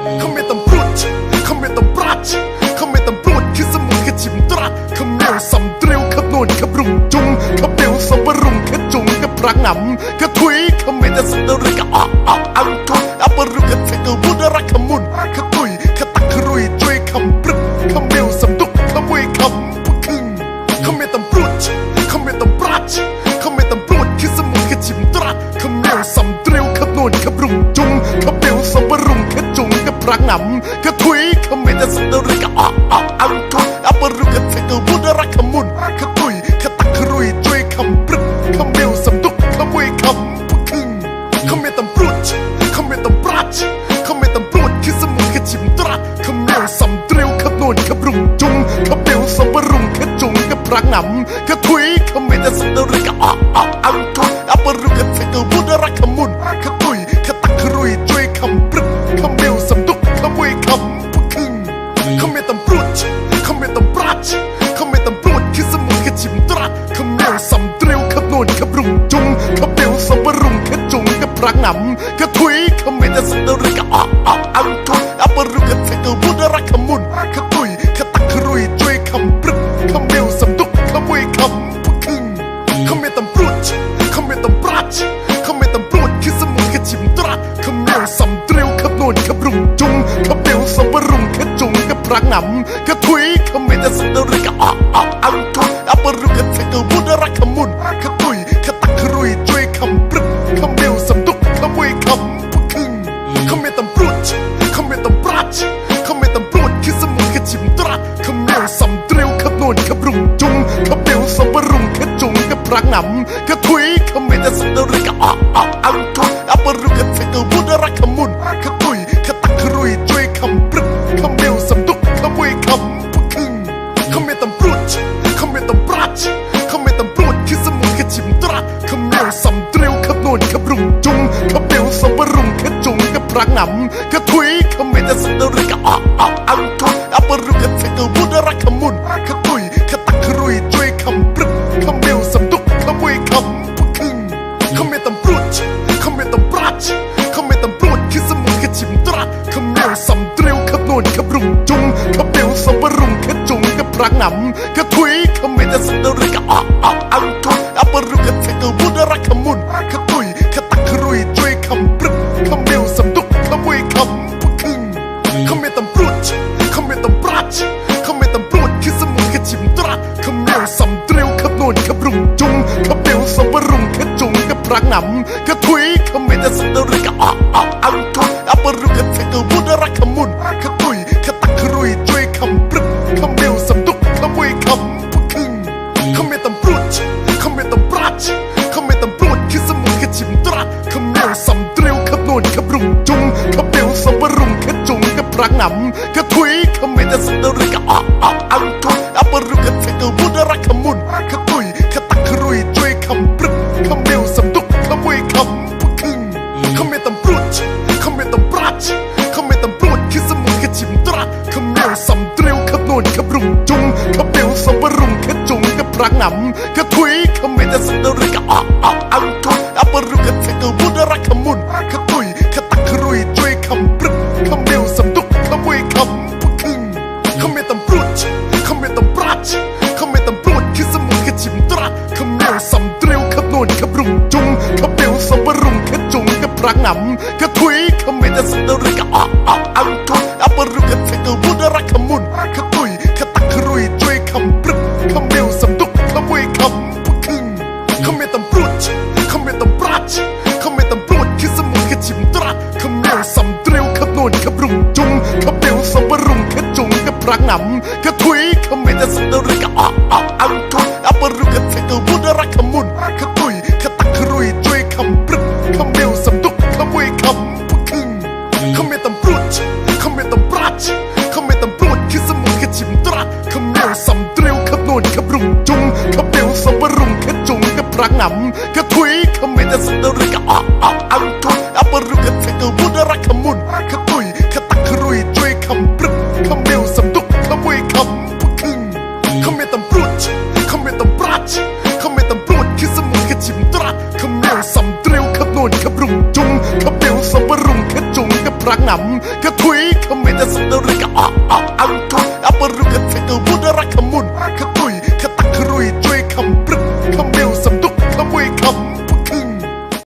Come tam brut, come tam brat, come tam brut คือสมุนขจิมตรัสขมเหนียวสำเตรียวขบนวลขบรุงจุงขบเบลสมบรุงขจุงขพระงำขถุยขเมจะสตริกออกออกอังทุกอัปรุขเทกวุดรักขมุนขตุยขตักขรุยจุยคำปรึกขมเหนียวสำดุกขมวยคำพุคึงขม tam brut, come tam brat, come tam brut คือสมุนขจิมตรัสขมเหนียวสำเตรียวขบนวลขบรุงจุง งขพระงำขถุยขเมจะสตริกออกออกอังทุกอัปรุขเทกะวุดรักขมุนขตุยขตักขรุยจุยคำปรึกขมเหนียวสำดุกขมวยคำพุคึงขม tam brut, come tam brat, come tam brut คือสมุนขจิมตรัสขมเหนียวสำเตรียวขนวลขบรุงจุงขบเบลสมบรุงขจุงขพระงำขถุยขเมจะสตริกออกออกอังทุกอัปรุขเทกะวุดรักขมุนข កវុនរកមុនខតុយខតខរុយជួយខំព្រឹកខំមាវសំទុកខមួយខំពឹកឹងខំមានតំព្រួតខំមានតំប្រាច់ខំមានតំព្រួតគឺសមុខជីមត្រាត់ខំមាវសំត្រាវខំនួនខំរុងជុងខំមាវសំរុងខំជុងខំប្រាំងណាំខទុយខំមានតែសំដរកអអអអង្គអបរុកខតកវុនរកមុនខ tam brut, come tam brat, come tam brut คือสมุนขจิมตรัสขมเหนียวสำเตรียว จุงขพระงำขถุยขเมจะสตริกออกออกอังทุอัปรุขเทกวุดรักขมุนขตุยขตักขรุยจุยคำปรึกขมเหนียวสำดุกขมวยคำพุคึงขม tam brut, come tam brat, come tam brut คือสมุนขจิมตรัสขมเหนียวสำเตรียวขบนวลขบรุงจุงขเบลสมบรุงขจุงขพระงำขถุย จุงขเบลสมบรุงขจุงขพระงำขถุยขเมจะสตริกออกออกอังทุกอัปรุขเทกวุดรักขมุนขตุยขตักขรุยจุยคำปรึกขมเหนียวสำดุกขมวยคำพุคึงขม tam brut, come tam brat, come tam brut คือสมุนขจิมตรัสขมเหนียวสำเตรียวขบนวลขบรุงจุงขเบลสมบรุงขจุงขพระงำขถุยขเม ขมุนขตุ tam brat, come tam brut คือสมุนขจิมตรัสขมเตรียวสำเต